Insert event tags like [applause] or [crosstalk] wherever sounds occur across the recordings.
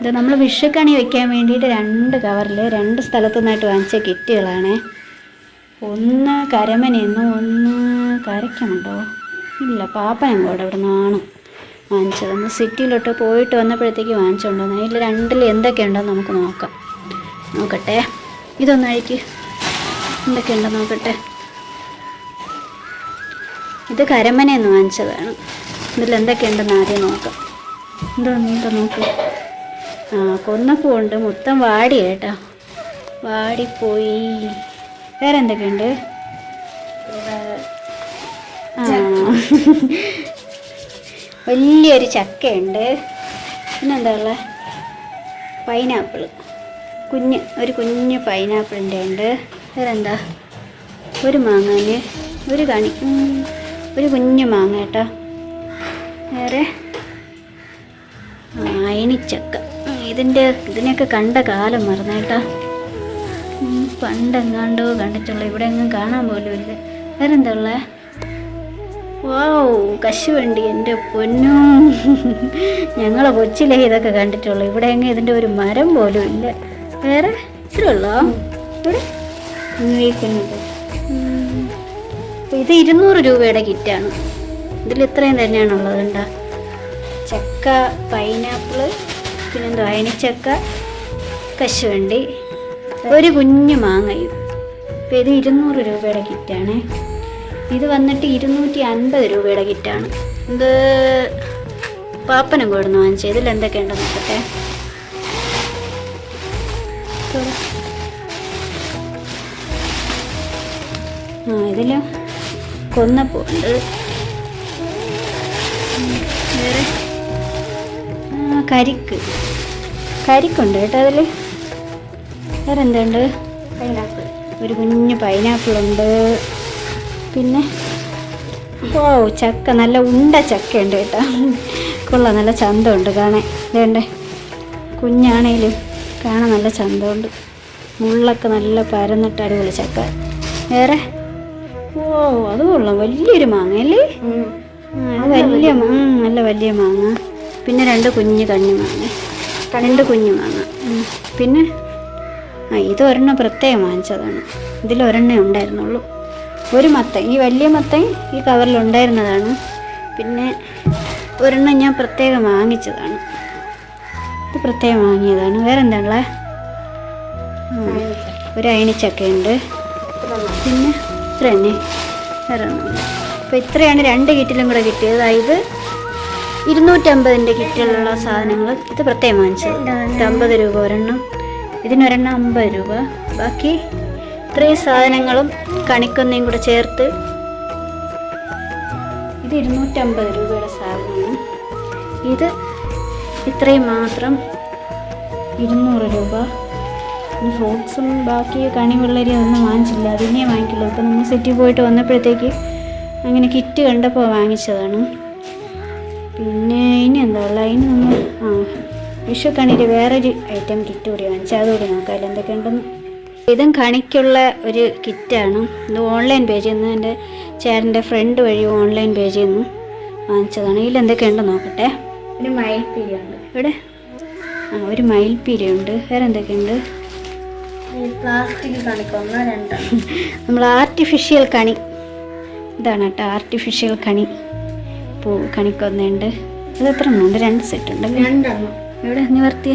ഇത് നമ്മൾ വിഷുക്കണി വെക്കാൻ വേണ്ടിയിട്ട് രണ്ട് കവറിൽ രണ്ട് സ്ഥലത്തു നിന്നായിട്ട് വാങ്ങിച്ച കിറ്റുകളാണ്. ഒന്ന് കരമനയെന്നും ഒന്ന് കരയ്ക്കമുണ്ടോ? ഇല്ല പാപ്പനങ്കോട് ഇവിടെ നിന്നാണ് വാങ്ങിച്ചത്. ഒന്ന് സിറ്റിയിലോട്ട് പോയിട്ട് വന്നപ്പോഴത്തേക്ക് വാങ്ങിച്ചുകൊണ്ടുവന്നു അതിൽ രണ്ടിൽ എന്തൊക്കെയുണ്ടെന്ന് നമുക്ക് നോക്കാം. നോക്കട്ടെ. ഇതൊന്ന് അഴിക്ക്. എന്തൊക്കെയുണ്ടെന്ന് നോക്കട്ടെ. ഇത് കരമനയെന്ന് വാങ്ങിച്ചതാണ്. ഇതിൽ എന്തൊക്കെയുണ്ടെന്ന് ആദ്യം നോക്കാം. എന്താ എന്താ നോക്ക്. ആ കൊന്നപ്പൂണ്ട് മൊത്തം വാടി കേട്ടോ. വാടിപ്പോയി. വേറെ എന്തൊക്കെയുണ്ട് വലിയൊരു ചക്കയുണ്ട്. പിന്നെന്താ ഉള്ളത് പൈനാപ്പിൾ കുഞ്ഞ് ഒരു കുഞ്ഞ് പൈനാപ്പിളിന്റെ ഉണ്ട്. വേറെന്താ? ഒരു മാങ്ങാന്. ഒരു കണി. ഒരു കുഞ്ഞു മാങ്ങ കേട്ടോ. വേറെ? അയണിച്ചക്ക ഇതിന്റെ ഇതിനെയൊക്കെ കണ്ട കാലം മറന്നേട്ടാ. പണ്ടെങ്ങാണ്ടോ കണ്ടിട്ടുള്ള ഇവിടെ എങ്ങും കാണാൻ പോലും ഇല്ല. വേറെ എന്താ ഉള്ളേ? വാവ് കശുവണ്ടി എന്റെ പൊന്നു. ഞങ്ങളെ കൊച്ചിലേ ഇതൊക്കെ കണ്ടിട്ടുള്ളൂ. ഇവിടെ എങ്ങും ഇതിന്റെ ഒരു മരം പോലും ഇല്ല. വേറെ? ഇത്ര ഉള്ളോ? ഇവിടെ. ഇത് ഇരുന്നൂറ് രൂപയുടെ കിറ്റാണ്. ഇതിൽ ഇത്രയും തന്നെയാണുള്ളത് ഉണ്ടാ ചക്ക പൈനാപ്പിൾ പിന്നെന്തോ അയനിച്ചക്ക കശുവണ്ടി. ഒരു കുഞ്ഞു മാങ്ങയും. ഇപ്പം ഇത് ഇരുന്നൂറ് രൂപയുടെ കിറ്റാണ്. ഇത് വന്നിട്ട് ഇരുന്നൂറ്റി അൻപത് രൂപയുടെ കിറ്റാണ്. ഇത് പാപ്പനും കൂടുന്ന വാങ്ങിച്ചു. ഇതിൽ എന്തൊക്കെയുണ്ടെന്ന് നോക്കട്ടെ. തുറ. ആ ഇതിൽ കൊന്നപ്പൂണ്ട് വേറെ കരിക്ക്. കരിക്കുണ്ട് കേട്ടോ അതിൽ വേറെ എന്തുണ്ട് പൈനാപ്പിൾ. ഒരു കുഞ്ഞു പൈനാപ്പിളുണ്ട്. പിന്നെ? ഓ ചക്ക. നല്ല ഉണ്ട ചക്ക ഉണ്ട് കേട്ടോ. കൊള്ളാം നല്ല ചന്തമുണ്ട് കാണാൻ. വേണ്ടേ കുഞ്ഞാണേലും കാണാൻ നല്ല ചന്തമുണ്ട്. മുള്ളൊക്കെ നല്ല പരന്നിട്ട് അടിപൊളി ചക്ക. വേറെ? ഓ അത് കൊള്ളാം. വലിയൊരു മാങ്ങ അല്ലേ വലിയ മാങ്ങ നല്ല വലിയ മാങ്ങ. പിന്നെ രണ്ട് കുഞ്ഞ് കണ്ണി മാങ്ങ. രണ്ട് കുഞ്ഞ് മാങ്ങ. പിന്നെ ആ ഇത് ഒരെണ്ണം പ്രത്യേകം വാങ്ങിച്ചതാണ്. ഇതിൽ ഒരെണ്ണേ ഉണ്ടായിരുന്നുള്ളൂ. ഒരു മത്തൻ. ഈ വലിയ മത്തൻ ഈ കവറിൽ ഉണ്ടായിരുന്നതാണ്. പിന്നെ ഒരെണ്ണം ഞാൻ പ്രത്യേകം വാങ്ങിച്ചതാണ്. ഇത് പ്രത്യേകം വാങ്ങിയതാണ്. വേറെ എന്താണുള്ള ഒരു അയണിച്ചക്കയുണ്ട് പിന്നെ ഇത്ര തന്നെ വേറെ ഒന്നുമില്ല അപ്പോൾ ഇത്രയാണ് രണ്ട് കിറ്റിലും കൂടെ കിട്ടിയത്. അതായത് ഇരുന്നൂറ്റമ്പതിന്റെ കിറ്റിലുള്ള സാധനങ്ങൾ ഇത് പ്രത്യേകം വാങ്ങിച്ചത് അമ്പത് രൂപ ഒരെണ്ണം ഇതിനൊരെണ്ണം അമ്പത് രൂപ. ബാക്കി ഇത്രയും സാധനങ്ങളും കണിക്കൊന്നയും കൂടെ ചേർത്ത് ഇത് ഇരുന്നൂറ്റമ്പത് രൂപയുടെ സാധനമാണ്. ഇത് ഇത്രയും മാത്രം ഇരുന്നൂറ് രൂപ. ഫ്രൂട്ട്സും ബാക്കി കണി വെള്ളരി ഒന്നും വാങ്ങിച്ചില്ല അതിനെ വാങ്ങിക്കുള്ളൂ ഇപ്പം നമ്മൾ സിറ്റി പോയിട്ട് വന്നപ്പോഴത്തേക്ക് അങ്ങനെ കിറ്റ് കണ്ടപ്പോൾ വാങ്ങിച്ചതാണ്. പിന്നെ ഇനി എന്താ? ഉള്ള അതിന് നമ്മൾ ആ വിഷുക്കാണെങ്കിൽ കണിയിൽ വേറൊരു ഐറ്റം കിറ്റ് കൂടി വാങ്ങിച്ചു അതുകൂടി നോക്കാം. അതിൽ എന്തൊക്കെയുണ്ടെന്ന്? ഇതും കണിക്കുള്ള ഒരു കിറ്റാണ് ഇത് ഓൺലൈൻ പേജിൽ നിന്ന് എന്റെ ചേട്ടന്റെ ഫ്രണ്ട് വഴി ഓൺലൈൻ പേജിൽ നിന്ന് വാങ്ങിച്ചതാണ്. ഇതിൽ എന്തൊക്കെയുണ്ടെന്ന് നോക്കട്ടെ. ഒരു മയിൽപ്പീലിയുണ്ട് ഇവിടെ ആ ഒരു മയിൽപ്പീലിയുണ്ട് വേറെ എന്തൊക്കെയുണ്ട്? പ്ലാസ്റ്റിക് കാണിക്കൊന്ന രണ്ടാണ് [laughs] നമ്മൾ ആർട്ടിഫിഷ്യൽ കണി. ഇതാണ് കേട്ടോ ആർട്ടിഫിഷ്യൽ കണി. പൂ കണിക്കൊന്നുണ്ട് ഇത് എത്ര എണ്ണം ഉണ്ട് രണ്ട് സെറ്റ് ഉണ്ട് എവിടെ? ഇവിടെ നിവർത്തിയ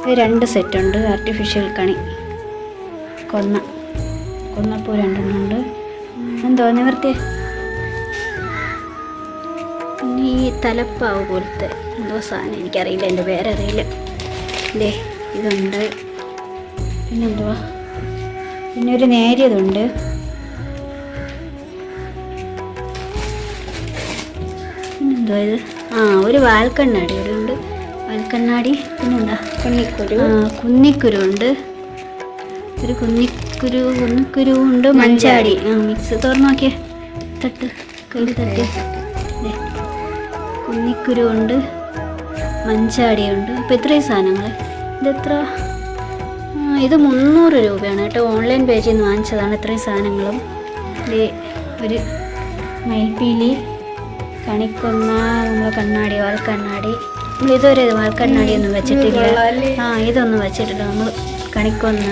ഇത് രണ്ട് സെറ്റ് ഉണ്ട്. ആർട്ടിഫിഷ്യൽ കണി. കൊന്ന. കൊന്നപ്പൂ രണ്ടെണ്ണം ഉണ്ട് എന്തോ നിവർത്തിയ പിന്നെ ഈ തലപ്പാവ് പോലത്തെ എന്തോ സാധനം എനിക്കറിയില്ല. എന്റെ പേരറിയില്ല. ഇതേ ഇതുണ്ട്. പിന്നെന്തുവാ? പിന്നെ ഒരു നേരിയതുണ്ട്. ഇത്? ആ ഒരു വാൽക്കണ്ണാടി ഇവിടെ ഉണ്ട്. വാൽക്കണ്ണാടി പിന്നെന്താ കുന്നിക്കുരു. ആ കുന്നിക്കുരു ഉണ്ട് ഒരു കുന്നിക്കുരു കുന്നിക്കുരു ഉണ്ട് മഞ്ചാടി. ആ മിക്സ് തുറന്നു നോക്കിയേ. തട്ട് കയ്യിൽ തട്ടി. കുന്നിക്കുരു ഉണ്ട് മഞ്ചാടിയുണ്ട്. അപ്പോൾ ഇത്രയും സാധനങ്ങൾ ഇതെത്ര? ഇത് മുന്നൂറ് രൂപയാണ് കേട്ടോ. ഓൺലൈൻ പേജിൽ നിന്ന് വാങ്ങിച്ചതാണ് ഇത്രയും സാധനങ്ങളും. ഒരു മയിൽപ്പീലി. കണിക്കൊന്ന നമ്മൾ കണ്ണാടി വാൽക്കണ്ണാടി. നമ്മൾ ഇതുവരെ വാൽക്കണ്ണാടി ഒന്നും വെച്ചിട്ടില്ല. ആ ഇതൊന്നും വെച്ചിട്ടില്ല. നമ്മൾ കണിക്കൊന്ന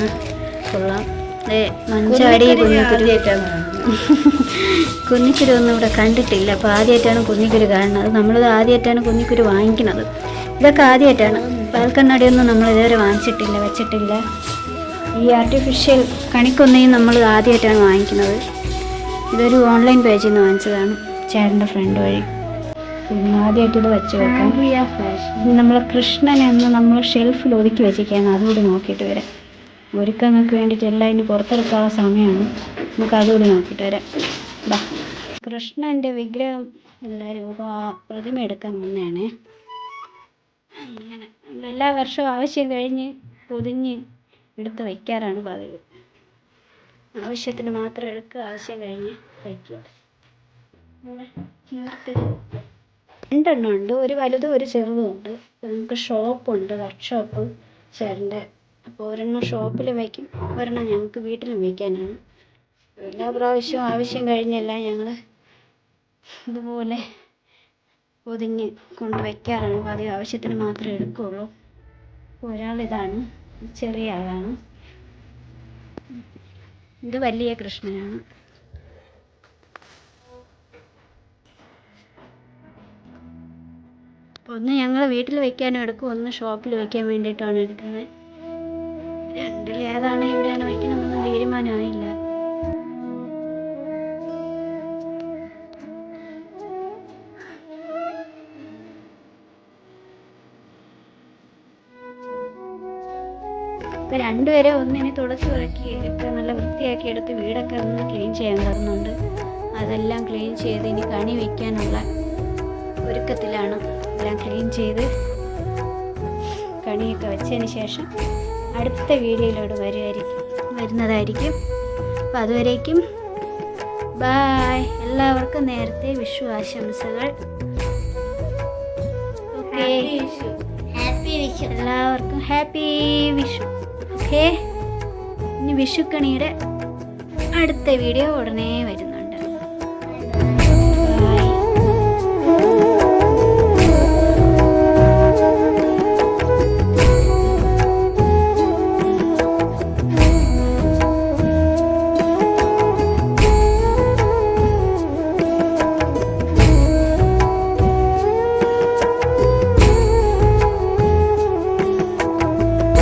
കൊള്ളാം. ദേ മഞ്ചാടി കുഞ്ഞിക്കുരു കുഞ്ഞിക്കുരു ഒന്നും ഇവിടെ കണ്ടിട്ടില്ല. അപ്പോൾ ആദ്യമായിട്ടാണ് കുഞ്ഞിക്കുരു കാണുന്നത്. നമ്മളിത് ആദ്യമായിട്ടാണ് കുഞ്ഞിക്കുരു വാങ്ങിക്കുന്നത്. ഇതൊക്കെ ആദ്യമായിട്ടാണ് പാൽക്കണ്ണാടിയൊന്നും നമ്മൾ ഇതുവരെ വാങ്ങിച്ചിട്ടില്ല വെച്ചിട്ടില്ല. ഈ ആർട്ടിഫിഷ്യൽ കണിക്കൊന്നയും നമ്മൾ ആദ്യമായിട്ടാണ് വാങ്ങിക്കുന്നത്. ഇതൊരു ഓൺലൈൻ പേജിൽ നിന്ന് വാങ്ങിച്ചതാണ്. ചേട്ടന്റെ ഫ്രണ്ട് വഴി. ആദ്യമായിട്ട് ഇത് വെച്ച് വെക്കാം നമ്മൾ കൃഷ്ണനെ ഒന്ന് നമ്മൾ ഷെൽഫിൽ ഒതുക്കി വെച്ചിരിക്കുകയാണ്. അതുകൂടി നോക്കിയിട്ട് വരാം. ഒരുക്കങ്ങൾക്ക് വേണ്ടിയിട്ട് എല്ലാം ഇനി പുറത്തെടുക്കാനുള്ള സമയമാണ്. നമുക്ക് അതുകൂടി നോക്കിയിട്ട് വരാം. ബാ കൃഷ്ണന്റെ വിഗ്രഹം എല്ലാവരും പ്രതിമ എടുക്കാൻ വന്നതാണേ. അങ്ങനെ എല്ലാ വർഷവും ആവശ്യം കഴിഞ്ഞ് പൊതിഞ്ഞ് എടുത്ത് വയ്ക്കാറാണ് പതിവ്. ആവശ്യത്തിന് മാത്രം എടുക്കുക ആവശ്യം കഴിഞ്ഞ് വയ്ക്കുക. രണ്ടെണ്ണം ഉണ്ട് ഒരു വലുതും ഒരു ചെറുതും ഉണ്ട്. നമുക്ക് ഷോപ്പുണ്ട് വർക്ക്ഷോപ്പ് ചേട്ടന്റെ. അപ്പോൾ ഒരെണ്ണം ഷോപ്പിൽ വയ്ക്കും. ഒരെണ്ണം ഞങ്ങൾക്ക് വീട്ടിലും വയ്ക്കാനാണ്. എല്ലാ പ്രാവശ്യവും ആവശ്യം കഴിഞ്ഞെല്ലാം ഞങ്ങൾ ഇതുപോലെ ഒതുങ്ങി കൊണ്ട് വയ്ക്കാറാണ്. പതിവ് ആവശ്യത്തിന് മാത്രമേ എടുക്കുകയുള്ളൂ ഒരാളിതാണ് ചെറിയ ആളാണ്. ഇത് വലിയ കൃഷ്ണനാണ്. ഒന്ന് ഞങ്ങൾ വീട്ടിൽ വെക്കാനും എടുക്കും ഒന്ന് ഷോപ്പിൽ വെക്കാൻ വേണ്ടിയിട്ടാണ് എടുക്കുന്നത്. രണ്ടിൽ ഏതാണ് എവിടെയാണ് വെക്കണമെന്നൊന്നും തീരുമാനമായില്ല. ഇപ്പം രണ്ടുപേരെ ഒന്നിനെ തുടച്ചു ഇറക്കി ഒക്കെ നല്ല വൃത്തിയാക്കി എടുത്ത് വീടൊക്കെ ഒന്ന് ക്ലീൻ ചെയ്യാൻ തരുന്നുണ്ട്. അതെല്ലാം ക്ലീൻ ചെയ്ത് ഇനി കണി വയ്ക്കാനുള്ള ഒരുക്കത്തിലാണ്. എല്ലാം ക്ലീൻ ചെയ്ത് കണിയൊക്കെ വെച്ചതിന് ശേഷം അടുത്ത വീഡിയോയിലോട്ട് വരുമായിരിക്കും വരുന്നതായിരിക്കും. അപ്പം അതുവരേക്കും ബായ് എല്ലാവർക്കും നേരത്തെ വിഷു ആശംസകൾ ഓക്കെ ഹാപ്പി വിഷു. എല്ലാവർക്കും ഹാപ്പി വിഷു. ഓക്കെ ഇനി വിഷുക്കണിയുടെ അടുത്ത വീഡിയോ ഉടനെ വരുന്നു.